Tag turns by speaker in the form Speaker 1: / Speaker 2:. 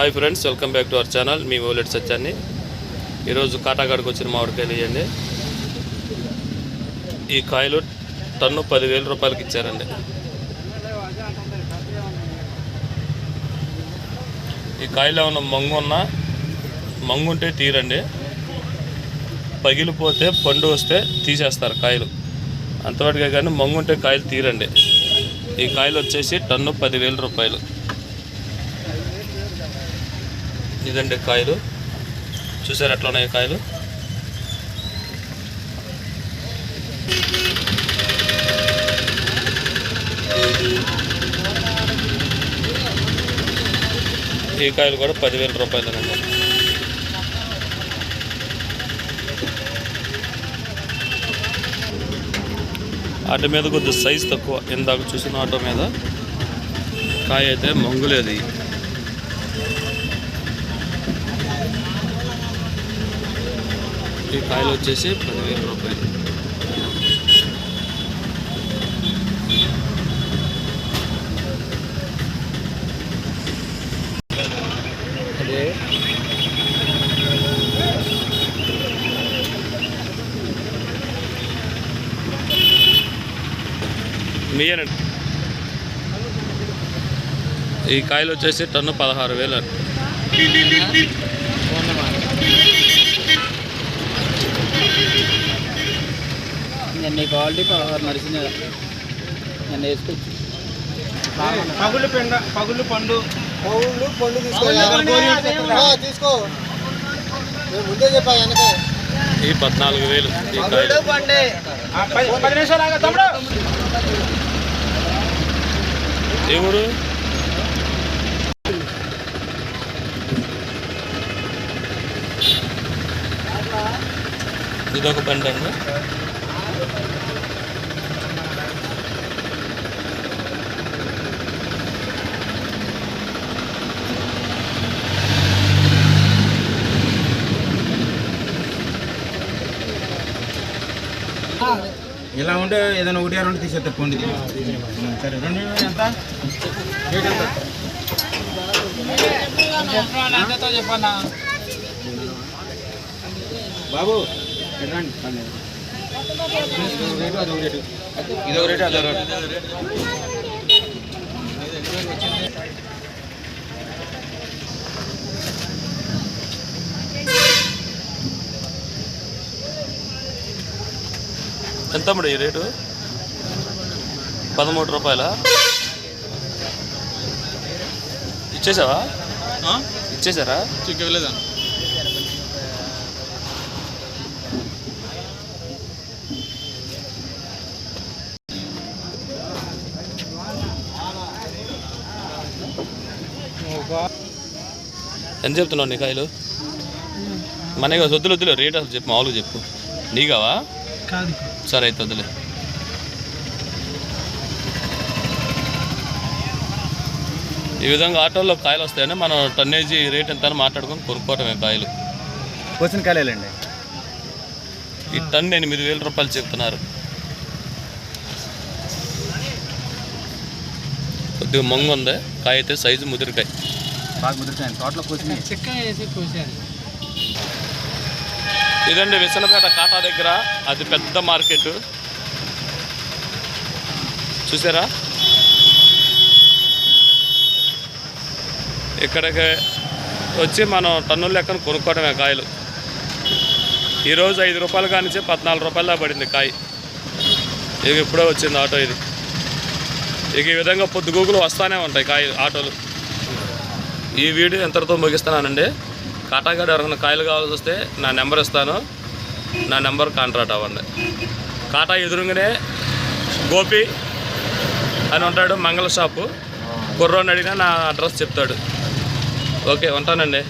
Speaker 1: Hi friends welcome back to our channel మీ ఓలెట్ సత్యాన్ని. ఈరోజు కాటాగాడికి వచ్చిన మామిడికాయలు ఇవ్వండి ఈ కాయలు టన్ను పదివేల రూపాయలకి ఇచ్చారండి. ఈ కాయలు ఏమన్నా మంగు ఉన్నా మంగు ఉంటే తీరండి. పగిలిపోతే పండు వస్తే తీసేస్తారు కాయలు. అంతవరకే కానీ మంగు ఉంటే కాయలు తీరండి. ఈ కాయలు వచ్చేసి టన్ను పదివేల రూపాయలు. ఇదండి కాయలు. చూసారు ఎట్లా ఉన్నాయి కాయలు? ఈ కాయలు కూడా పదివేల రూపాయలేనండి. ఆటో మీద కొద్దిగా సైజ్ తక్కువ. ఇందాక చూసిన ఆటో మీద కాయ అయితే మంగులేదు. ఈ కాయలు వచ్చేసి పదివేల రూపాయలు. మీయనండి ఈ కాయలు వచ్చేసి టన్ను పదహారు వేలు
Speaker 2: క్వాలిటీ మరిచిన నేను వేసుకోవచ్చు.
Speaker 3: పగులు పెండ పగులు పండు.
Speaker 4: పౌళ్ళు పండు తీసుకో. తీసుకో. నేను ముందే చెప్పా వెనకే.
Speaker 1: ఈ పద్నాలుగు వేలు.
Speaker 3: పది నిమిషాలు తమ్ముడు.
Speaker 1: ఊరు ఇదొక బండి అండి
Speaker 3: ఇలా ఉంటే ఏదైనా ఒకటి రెండు తీసేస్తారు పండు సరే రెండు ఎంత? రేట్ ఎంత? బాబు రండి. పండు. రేటు అదొక రేటు. ఇదొక రేటు.
Speaker 1: ఎంత తమ్ముడు ఈ రేటు? పదమూడు రూపాయల? ఇచ్చేసావా? ఇచ్చేసారా?
Speaker 3: చిక్కలేదా
Speaker 1: ఎంత చెప్తున్నావు నీ కాయలు? మనకి వద్దులు వద్దులే రేట్ అసలు చెప్పు మామూలుగా చెప్పు. నీకావా
Speaker 2: కాదు.
Speaker 1: సరే అయితే వద్దులే ఈ విధంగా ఆటోల్లో కాయలు వస్తాయని మనం టన్నేజీ రేట్ ఎంత మాట్లాడుకొని కొనుక్కోవటమే కాయలు.
Speaker 3: కోసిన కాలేలండి
Speaker 1: ఈ టన్ ఎనిమిది వేల రూపాయలు చెప్తున్నారు. కొద్దిగా మొంగు ఉంది. కాయ అయితే సైజు ముదిరికాయ.
Speaker 3: బాగా ముదిరికాయ తోటలో కోసిన
Speaker 2: చెక్క వేసి కోసారు.
Speaker 1: ఇదండి విసనపేట కాటా దగ్గర. అది పెద్ద మార్కెట్. చూసారా? ఇక్కడికి వచ్చి మనం టన్నుల లెక్కన కొనుక్కోవడమే కాయలు. ఈరోజు ఐదు రూపాయలు కానించి పద్నాలుగు రూపాయల పడింది కాయ. ఇక ఇప్పుడే వచ్చింది ఆటో ఇది. ఇక ఈ విధంగా పొద్దుగూకులు వస్తూనే ఉంటాయి కాయలు ఆటోలు. ఈ వీడియో ఎంతటితో ముగిస్తున్నానండి. కాటాగాడు ఎవరికైనా కాయలు కావాల్సి వస్తే నా నెంబర్ ఇస్తాను. నా నెంబర్ కాంట్రాక్ట్ అవ్వండి. కాటా ఎదురుగానే గోపి అని ఉంటాడు మంగళ షాపు. కుర్రోని అడిగినా నా అడ్రస్ చెప్తాడు. ఓకే ఉంటానండి.